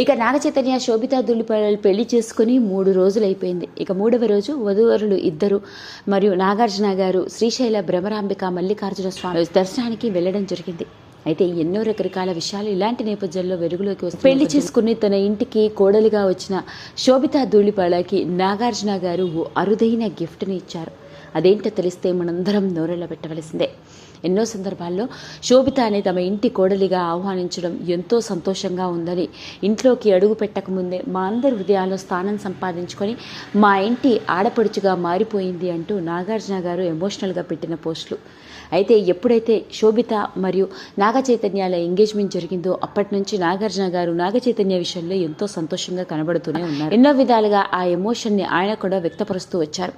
ఇక నాగచైతన్య శోభిత దుల్లిపాయలు పెళ్ళి చేసుకుని మూడు రోజులైపోయింది. ఇక మూడవ రోజు వధువరులు ఇద్దరు మరియు నాగార్జున గారు శ్రీశైల భ్రమరాంబిక మల్లికార్జున స్వామి దర్శనానికి వెళ్ళడం జరిగింది. అయితే ఎన్నో రకరకాల విషయాలు ఇలాంటి నేపథ్యంలో వెలుగులోకి వస్తాయి పెళ్ళి చేసుకుని తన ఇంటికి కోడలుగా వచ్చిన శోభిత దూళిపాళకి నాగార్జున గారు అరుదైన గిఫ్ట్ని ఇచ్చారు. అదేంటో తెలిస్తే మనందరం నోరెళ్ళ పెట్టవలసిందే. ఎన్నో సందర్భాల్లో శోభితాని తమ ఇంటి కోడలిగా ఆహ్వానించడం ఎంతో సంతోషంగా ఉందని ఇంట్లోకి అడుగు పెట్టకముందే మా అందరి హృదయాల్లో స్థానం సంపాదించుకొని మా ఇంటి ఆడపడుచుగా మారిపోయింది అంటూ నాగార్జున గారు ఎమోషనల్గా పెట్టిన పోస్టులు. అయితే ఎప్పుడైతే శోభిత మరియు నాగ చైతన్యాల ఎంగేజ్మెంట్ జరిగిందో అప్పటి నుంచి నాగార్జున గారు నాగ చైతన్య విషయంలో ఎంతో సంతోషంగా కనబడుతూనే ఉన్నారు. ఎన్నో విధాలుగా ఆ ఎమోషన్ని ఆయన కూడా వ్యక్తపరుస్తూ వచ్చారు.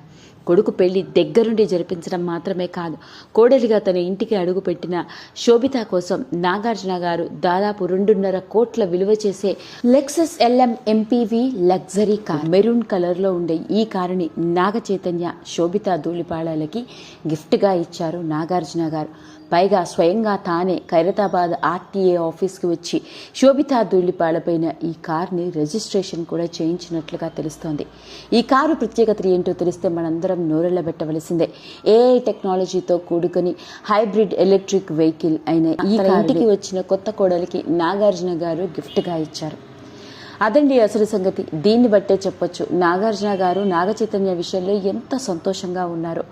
కొడుకు పెళ్ళి దగ్గరుండి జరిపించడం మాత్రమే కాదు. కోడలిగా తన ఇంటికి అడుగుపెట్టిన శోభిత కోసం నాగార్జున గారు దాదాపు రెండున్నర కోట్ల విలువ చేసే Lexus LM MPV luxury car. Maroon కలర్లో ఉండే ఈ కారుని నాగ చైతన్య శోభిత ధూళిపాళాలకి గిఫ్ట్గా ఇచ్చారు నాగార్జున గారు. పైగా స్వయంగా తానే ఖైరతాబాద్ ఆర్టీఏ ఆఫీస్కి వచ్చి శోభితా ధూళిపాళపైన ఈ కార్ని రిజిస్ట్రేషన్ కూడా చేయించినట్లుగా తెలుస్తోంది. ఈ కారు ప్రత్యేకత ఏంటో తెలిస్తే మనందరం నోరెళ్ళబెట్టవలసిందే. ఏఐ టెక్నాలజీతో కూడుకొని హైబ్రిడ్ ఎలక్ట్రిక్ వెహికల్ అయిన ఈ ఇంటికి వచ్చిన కొత్త కోడలికి నాగార్జున గారు గిఫ్ట్గా ఇచ్చారు. అదండి అసలు సంగతి. దీన్ని బట్టే చెప్పొచ్చు. నాగార్జున గారు నాగ చైతన్య విషయంలో ఎంత సంతోషంగా ఉన్నారు.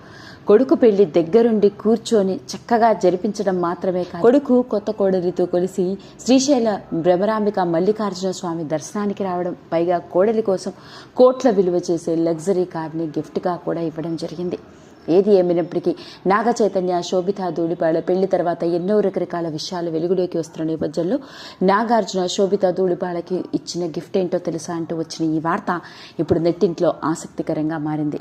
కొడుకు పెళ్ళి దగ్గరుండి కూర్చొని చక్కగా జరిపించడం మాత్రమే కాదు. కొడుకు కొత్త కోడలితో కలిసి శ్రీశైల భ్రమరాంబిక మల్లికార్జున స్వామి దర్శనానికి రావడం పైగా కోడలి కోసం కోట్ల విలువ చేసే లగ్జరీ కార్ని గిఫ్ట్గా కూడా ఇవ్వడం జరిగింది. ఏది ఏమైనప్పటికీ నాగ చైతన్య శోభిత ధూళిపాళ పెళ్ళి తర్వాత ఎన్నో రకరకాల విషయాలు వెలుగులోకి వస్తున్న నేపథ్యంలో నాగార్జున శోభిత ధూళిపాళకి ఇచ్చిన గిఫ్ట్ ఏంటో తెలుసా అంటూ వచ్చిన ఈ వార్త ఇప్పుడు నెట్టింట్లో ఆసక్తికరంగా మారింది.